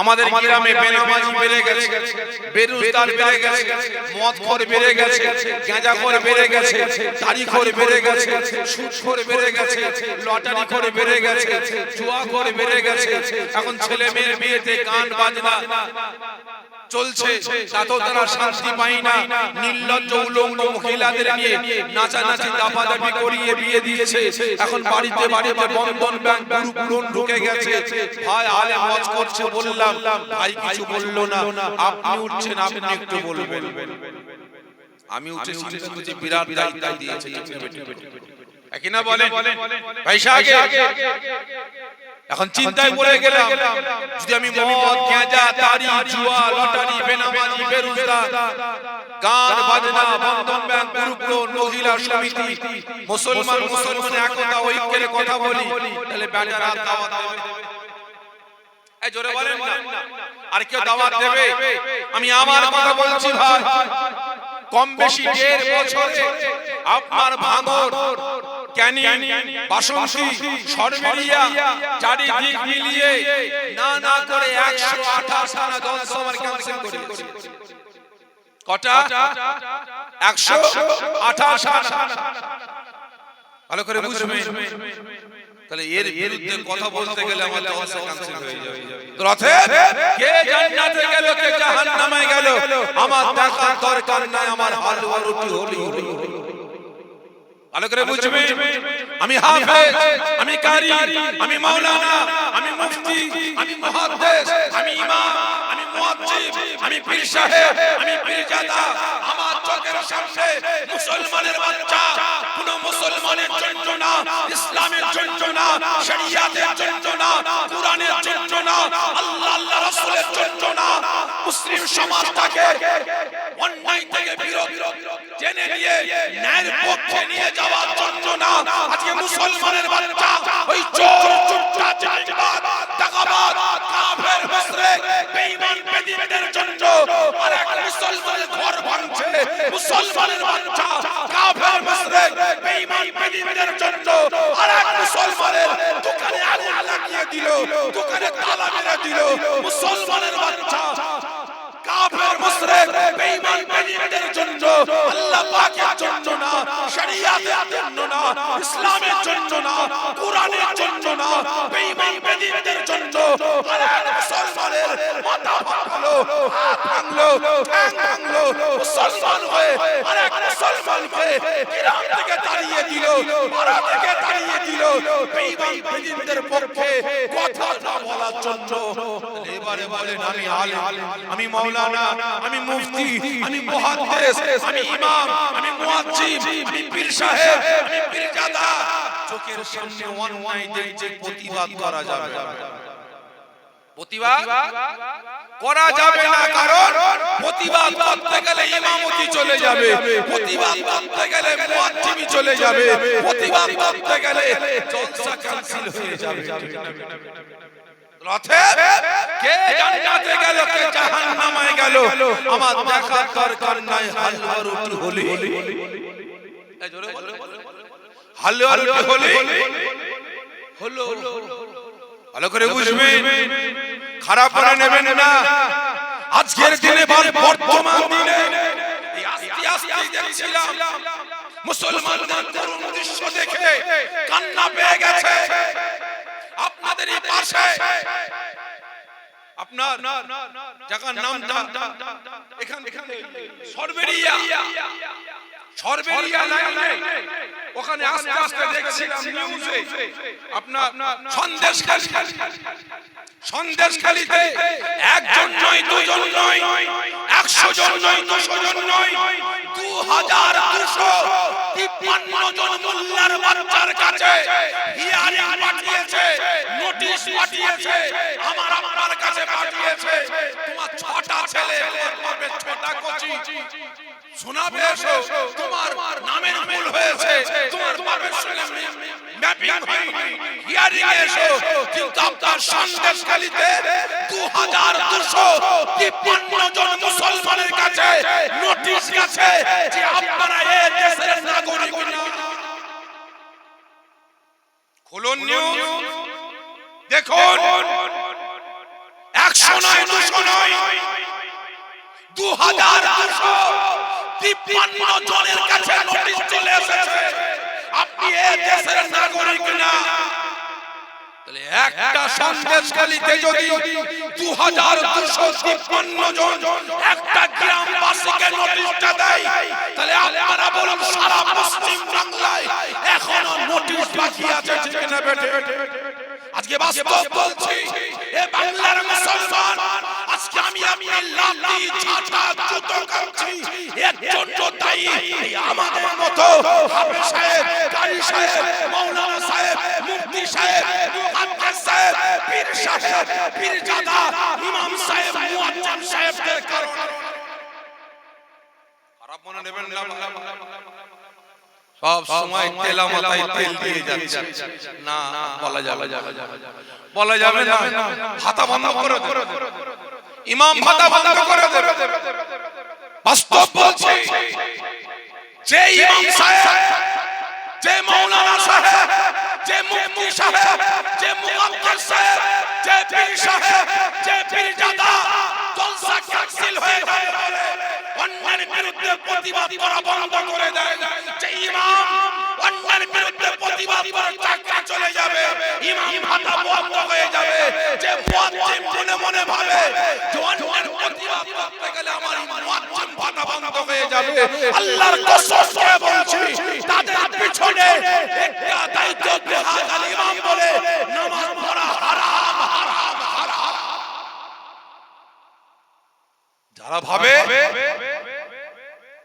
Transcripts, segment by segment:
আমাদের গ্রামে বেনামাজি বেড়ে গেছে বেরোজগার বেড়ে গেছে, মদখোর বেড়ে গেছে, গাঁজাখোর বেড়ে গেছে তারিখোর বেড়ে গেছে, সুদখোর বেড়ে গেছে লটারি করে বেড়ে গেছে জুয়া করে বেড়ে গেছে। এখন ছেলে মেয়ের বিয়েতে গান বাজনা। চলছে তাতেও তারা শান্তি পায় না। নির্লজ্জ উলঙ্গ মহিলাদের নিয়ে নাচানাচি দাপাদাপি করিয়ে বিয়ে দিয়েছে। এখন বাড়িতে বাড়িতে বন্ধন ব্যাংক গ্রুপ লোন ঢুকে গেছে। ভাই আলে আওয়াজ করছে বললাম ভাই কিছু বলল না। আপনি উঠছেন আপনি একটু বলবেন। আমি উঠে করছি বিরাট দায়িত্ব দিয়েছে একই না বলেন? ভাই সাহেব এখন চিন্তায় পড়ে গেলাম যদি আমি মদ গাঁজা তারি জুয়া লটারি বেনামাজি বেরোজগার গান বাজনা বন্ধন ব্যাংক গ্রুপ লোন মহিলা সমিতি মুসলমান মুসলমান একতা ঐক্যের কথা বলি। তাহলে ব্যাটারা দাওয়াত দেবে এই জোরে বলেন না। আর কেউ দাওয়াত দেবে? আমি আমার কথা বলছি ভাই। কম বেশি দেড় বছরে আপনার ভাঙর ক্যানিং বাসন্তী সরবেরিয়া চারিদিক মিলিয়ে না না করে একশো আঠাশ খানা জনসভার ক্যান্সেল করে কটা? একশো আঠাশ ভালো করে বুঝবে। তাহলে এর বিরুদ্ধে কথা বলতে গেলে আমার জলসা ক্যান্সেল হয়ে যাবে। রথে কে জান্নাতে গেল কে জাহান্নামে গেল? আমার দেখার দরকার নাই আমার হালুয়া রুটি হলি হলি। ভালো করে বুঝবে। আমি হাফেজ আমি কারি আমি মাওলানা আমি মুফতি আমি মুহাদ্দিস আমি ইমাম আমি মুয়াজ্জিব আমি পীর সাহেব আমি পীরজাদা আমার চোখের সামনে মুসলমানের বাচ্চা। কোন মুসলমানের জন্য না ইসলামের জন্য না শরিয়াতের জন্য মুসলিম সমাজটাকে অন্যায় থেকে বিরোধ জেনে নিয়ে ন্যায়ের পক্ষে নিয়ে যাওয়ার জন্য না। আজকে মুসলমানের বাচ্চা ওই চোর চুট্টা জালিমবাদ দাগাবাদ কাফের, মুশরিক, বেঈমান বেদীনদের জন্য আর এক মুসলমানের ঘর ভাঙছে। মুসলমানের বাচ্চা, কাফের, মুশরিক, বেঈমান বেদীনদের জন্য আর মুসলমানের দোকানে আগুন লাগিয়ে দিল, দোকানে তালা মেরে দিল। মুসলমানের বাচ্চা কাফের মুশরিক বেঈমানদের জন্য আল্লাহ পাকের জন্য না শরিয়াতের ইসলামের জন্য না, কোরআনের জন্য না, বেঈমান বেঈমানদের জন্য। আমি আলেম, আমি মাওলানা, আমি মুফতি, আমি মুহাদ্দিস, আমি ইমাম, আমি মুয়াজ্জিব আমি পীর সাহেব পীরজাদা চোখের সামনে অন্যায় দেখছে প্রতিবাদ করা যাবে। প্রতিবাদ? করা যাবে না কারণ প্রতিবাদ করতে গেলে ইমামতি চলে যাবে। প্রতিবাদ করতে গেলে মুয়াজ্জিবি চলে যাবে। প্রতিবাদ করতে গেলে জলসা ক্যান্সেল হয়ে যাবে। রথে কে জান্নাতে গেল কে জাহান্নামে গেল? আমার দেখার দরকার নাই হালুয়া রুটি হলি। জোরে বলো। রুটি হলি হলো ভালো করে বুঝবেন। খারাপ করে নেবেন না। আজকের দিনে বার বর্তমান দিনে আস্তে আস্তে দেখছিলাম। মুসলমানদের করুণ দৃশ্য দেখে কান্না পেয়ে গেছে। আপনাদের এই পাশে আপনার জায়গার নামটা এখান এখানে সরবেরিয়া সরবেরিয়া লাইনে ওখানে আস্তে আস্তে দেখছিলাম নিউজে আপনার সন্দেশ সন্দেশ খালিতে একজন নয় দুজন নয় একশো জন নয় দুশো জন নয় দু হাজার দুশো তিপ্পান্ন জন মোল্লার বাচ্চার কাছে হিয়ারিং পাঠিয়েছে নোটিশ পাঠিয়েছে আমার আপনার কাছে পাঠিয়েছে তোমার ছটা ছেলে ছটা কচি। মুসলমানের কাছে নোটিশ গেছে যে আপনারা খুলুন দেখুন একশো নয় দুশো নয় দু হাজার দুশো তিপ্পান্ন জনের কাছে নোটিশ চলে এসেছে আপনি এ দেশের নাগরিক না তাহলে একটা সন্দেশখালীতে যদি দু হাজার দুশো তিপ্পান্ন জন একটা গ্রামবাসীকে নোটিশটা দেয়। তাহলে আপনারা বলুন, সারা পশ্চিম বাংলায় এখনও নোটিশ বাকি আছে ঠিক না বেটে। আজকে বাস্তব বলছি, এ বাংলার মুসলমান, আজকে আমি আমি লাঠি, ঝাঁটা, জুতো কাটছি এর জন্য এই আমাদের মতো হাফেজ সাহেব, কারি সাহেব মাওলানা সাহেব, মুফতি সাহেব মুহাদ্দিস সাহেব, পীর সাহেব পীরজাদা ইমাম সাহেব মুয়াজ্জিম সাহেবদের কারণে। খারাপ মনে নেবেন না সব সময় তেলা মাথায় তেল দিয়ে যাচ্ছে। না বলা যাবে বলা যাবে না। হাতা বন্ধ করে ইমাম ভাতা বন্ধ করে দেবে। বাস্তব বলছি যে ইমাম সাহেব যে মাওলানা সাহেব যে মুফতি সাহেব যে মুআক্কিল সাহেব যে পীর সাহেব যে পীরজাদা জলসা ক্যান্সেল হয়ে যাবে বলে অন্যের বিরুদ্ধে প্রতিবাদ করা বন্ধ করে দেয়। যে ইমাম অন্যের বিরুদ্ধে প্রতিবাদ করে চাকরি চলে যাবে। ইমাম ভাতা বন্ধ হয়ে যাবে। যে মুয়াজ্জিম মনে মনে ভাবে, যে অন্যের প্রতিবাদ করতে গেলে আমার মুয়াজ্জিম ভাতা বন্ধ হয়ে যাবে। আল্লাহর কসম করে বলছি, তাদের পিছনে একটা দায়িত্ব বেহাদ আল ইমাম বলে নামাজ পড়া হারাম হারাম হারাম। যারা ভাবে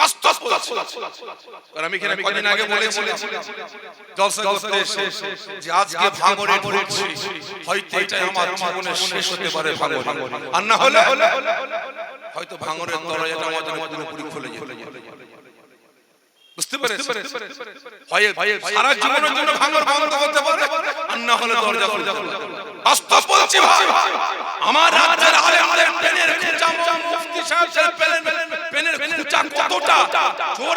বাস্তব বলছি। আমি এখানে কদিন আগে বলেছিলাম জলসা করতে এসে যে আজকে ভাঙরে ঢুকছি হয়তো এটাই আমার জীবনের শেষ হতে পারে ভাঙর আর না হলে হয়তো ভাঙরের দরজাটা আমাদের পুরোপুরি খুলে যেতে। বুঝতে পেরেছেন হয় সারা জীবনের জন্য ভাঙর বন্ধ হতে পারে আর না হলে দরজা খুলে বাস্তব বলছি ভাই। আমার রাজ্যের মুফতি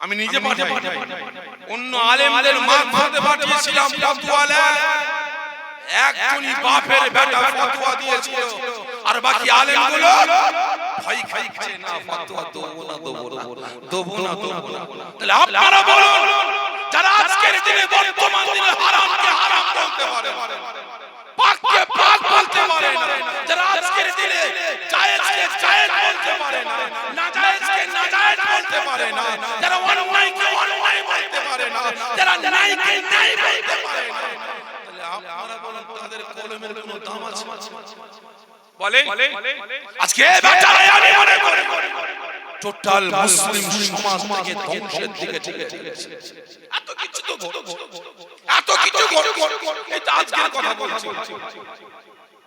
আমি নিজে পাঠাই অন্য আলেমদের মাধ্যমে পাঠিয়েছিলাম ফতোয়ালা একজনই বাপের বেটা ফতোয়া দিয়েছিল। আর বাকি আলেমগুলো ভয় খাইছে না ফতোয়া দেবো না দেবো না দেবো না দেবো না তাহলে আপনারা বলুন যারা আজকের দিনে বর্তমান দিনে হারামকে হারাম বলতে পারে। পাককে পাক বলতে পারে। না যারা আজকের দিনে জায়েজকে জায়েজ বলতে পারে। বলতে পারে না। যারা অন্যায়কে অন্যায় বলতে পারে না। যারা ন্যায়কে ন্যায় বলতে পারে না। তাহলে আপনারা বলেন তাদের কলমের কোনো দাম আছে? বলে আজকে আমি মনে করি টোটাল মুসলিম সমাজ থেকে ধ্বংসের দিকে ঠিক এত কিছু তো ঘটছে। এত কিছু ঘটছে। এটা আজকের কথা বলছি।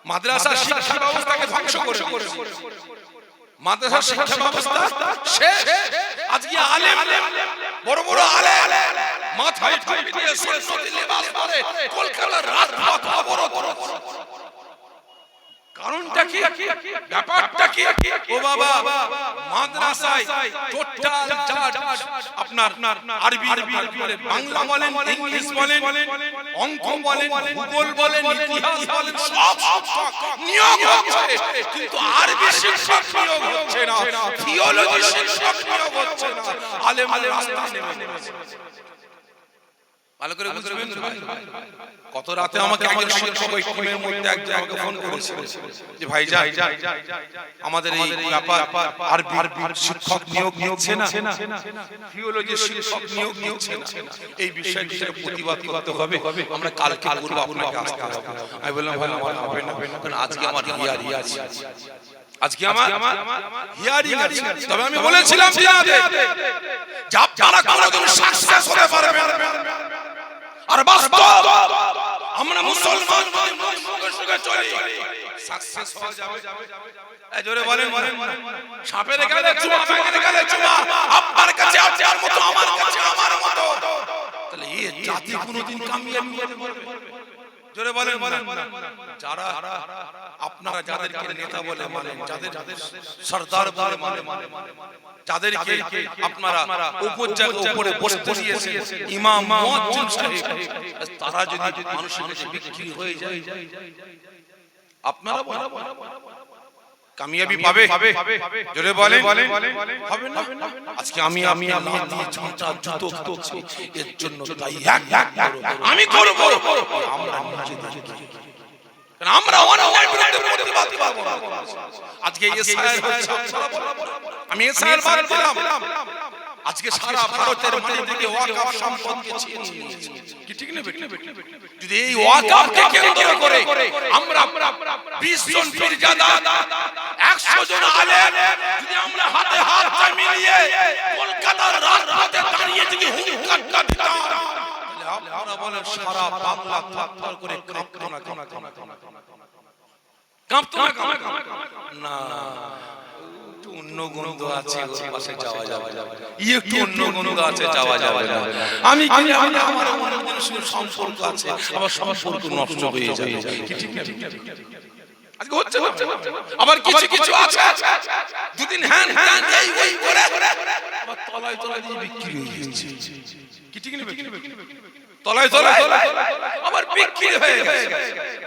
মাদ্রাসা শিক্ষা ব্যবস্থাকে ধ্বংস করে মাদ্রাসা শিক্ষা ব্যবস্থা শেষ। আজকে আলেম বড় বড় আলেম। মাথায় টুপি দিয়ে সুন্নতি লেবাস পরে কলকাতার রাজপথ অবরোধ কারণটা কি? ব্যাপারটা কি? ও বাবা মাদ্রাসায় টোটাল আপনার আরবি বলে বাংলা বলেন ইংলিশ বলেন অঙ্ক বলেন ভূগোল বলেন ইতিহাস বলেন সব নিয়োগ হচ্ছে। কিন্তু আরবি শিক্ষক নিয়োগ হচ্ছে না থিওলজি শিক্ষক নিয়োগ হচ্ছে না আলেম রাস্তা নেমে ভালো করে বুঝবেন? কত রাতে আমাকে একজন শিক্ষক ওই টিমের মধ্যে একজন আমাকে ফোন করেছিল। যে ভাই যা আমাদের এই ব্যাপার আর আর শিক্ষক নিয়োগ নিচ্ছে না। থিওলজি শিক্ষক নিয়োগ নিচ্ছে না। এই বিষয়টি প্রতিবাদ করতে হবে। আমরা কালকে বলব আপনাকে আসতে হবে আমি বললাম ভাই আমার হবে না। কারণ আজকে আমার হিয়ার হিয়ার আজকে আমার হিয়ারিং আছে। তবে আমি বলেছিলাম যে যারা কোনোদিন সাকসেস হতে পারবে আর বাস্তব। আমরা মুসলমান। চলি। সাকসেস হওয়া যাবে। জোরে বলেন। সাপের গেলে চুমা ব্যাঙের গেলে চুমা। আপনার কাছে আপনার মতো আমার কাছে আমার মতো। তাহলে এই জাতি কোনোদিন কামিয়ে জোরে বলেন। বলেন যারা আপনারা যাদেরকে নেতা বলে মানেন যাদের সর্দার বলে মানেন যাদেরকে আপনারা উপর জায়গা উপরে বসতে দিয়েছেন ইমাম মুয়াজ্জিন সাহেব তারা যদি মানুষের কাছে বিক্রি হয়ে যায়। আপনারা বলেন। কামিয়াবি পাবে? জোরে বলে হবে না? আজকে আমি আমি আমি দিয়ে ঝাঁটা জুতো এর জন্য তাই এক। এক আমি করব। আমরা কারণ আমরা অন্যায় বিরুদ্ধে প্রতিবাদ করব। আজকে। আমি দিলাম আজকে সারা ভারতের মাটি থেকে ওয়াকাফ সম্পদকে ছিনিয়ে কি ঠিক না যদি এই ওয়াকাফকে কেন্দ্র করে আমরা 20 জন পীরজাদা 100 জন আলেম যদি আমরা হাতে হাত মিলিয়ে কলকাতার রাজপথে দাঁড়িয়ে যদি হুঙ্কারটা দিতাম তাহলে আপনারা বলেন সারা বাংলা থাপ্পড় করে কাঁপতো না। কাঁপতো না না অন্য গন্ধ আছে ওর পাশে যাওয়া যাবে না। ই একটু অন্য গন্ধ আছে যাওয়া যাবে না। আমি কি আমি আমার অন্যদের সঙ্গে সম্পর্ক আছে সম্পর্ক নষ্ট হয়ে কি ঠিক? আজকে হচ্ছে? আবার কিছু কিছু আছে? দুদিন হ্যান এই ওই করে। আবার তলায় তলায় দিয়ে বিক্রি হয়ে গেছে। কি ঠিক? তলায় তলায় আবার বিক্রি হয়ে গেছে।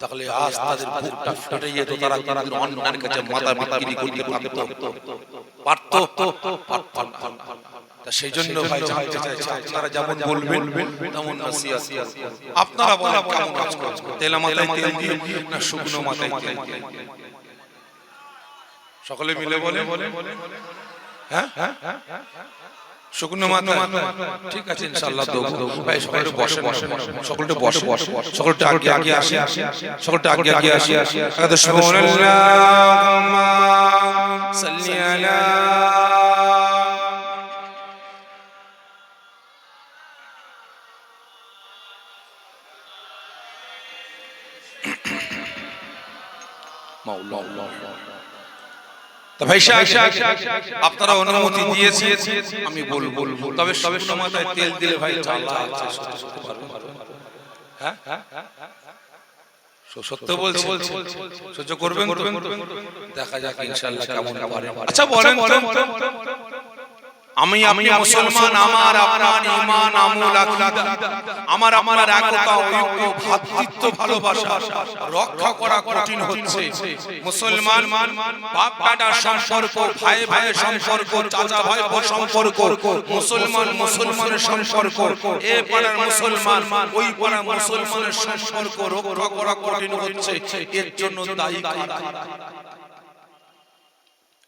তারা অন্যের কাছে সেই জন্য ভাই আপনারা যেমন বলবেন আপনারা কাজ শুকনো মাথায় সকলে মিলে বলে হ্যাঁ শুকনো মাথা ঠিক আছে ইনশাআল্লাহ দেবো ভাই সকলে বসে বসে সকলটা বসে বসে সকলটা আগে আগে আসে। সকলটা আগে আগে আসে। আগে সুবহানাল্লাহুম্মা সাল্লি আলা মাওলানা। তা ভাই আপনারা অনুমতি দিয়েছি আমি বলব তবে শুকনো মাথায় তেল দিলে ভাই না। হ্যাঁ? স- সত্য বলছি। সহ্য করবেন দেখা যাক ইনশাআল্লাহ কেমন আচ্ছা বলেন তো। আমি আমি মুসলমান আমার আপনার ঈমান আমল আকীদা আমার আপনার একতা ঐক্য ভ্রাতৃত্ব ভালোবাসা রক্ষা করা কঠিন হচ্ছে মুসলমান বাপ বেটার সম্পর্ক ভাই সম্পর্ক চাচা ভাই বোন সম্পর্ক মুসলমান মুসলমানের সম্পর্ক এ পাড়ার মুসলমান ওই পাড়ার মুসলমানের সম্পর্ক রক্ষা করা কঠিন হচ্ছে এর জন্য দায়ী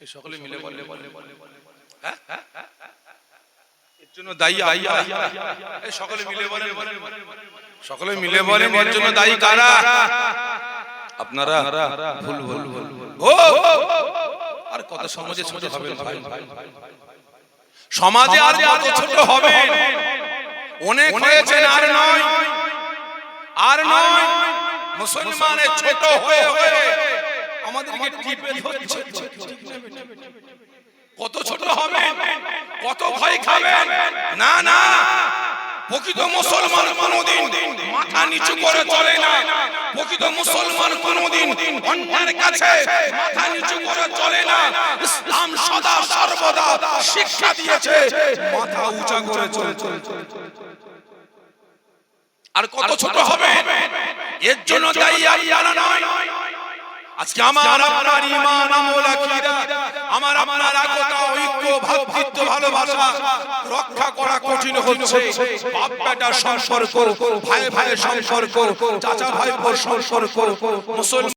এই সকলে মিলে বলে বলে হ্যাঁ এর জন্য দায়ী দায়ী সকলে মিলে বলে সকলে মিলে বলে এর জন্য দায়ী কারা? আপনারা ভুল ভুল ভুল আর কত সমাজে ছোট হবে সমাজে আর কত ছোট হবে অনেক হয়েছেন আর নয়। আর নয়। মুসলমানের ছোট হয়ে হয়ে আমাদেরকে টিপে ধরছে কত কত ভয় খাবেন। না না। প্রকৃত মুসলমান কোনদিন মাথা নিচু করে চলে না। প্রকৃত মুসলমান কোনদিন অন্যের কাছে মাথা নিচু করে চলে না। ইসলাম সদা সর্বদা শিক্ষা দিয়েছে। মাথা উঁচা করে চলে আর কত ছোট হবে এর জন্য দায়ী আল্লাহ নয়। আজকে আমার আপনার ইমান আমল আকীদা, আমার আপনার একতা, ঐক্য, ভাতৃত্ব, ভালোবাসা রক্ষা করা কঠিন হচ্ছে। বাপ বেটার সম্পর্ক, ভাই ভাইয়ের সম্পর্ক, চাচা ভাইপোর সম্পর্ক, মুসলমান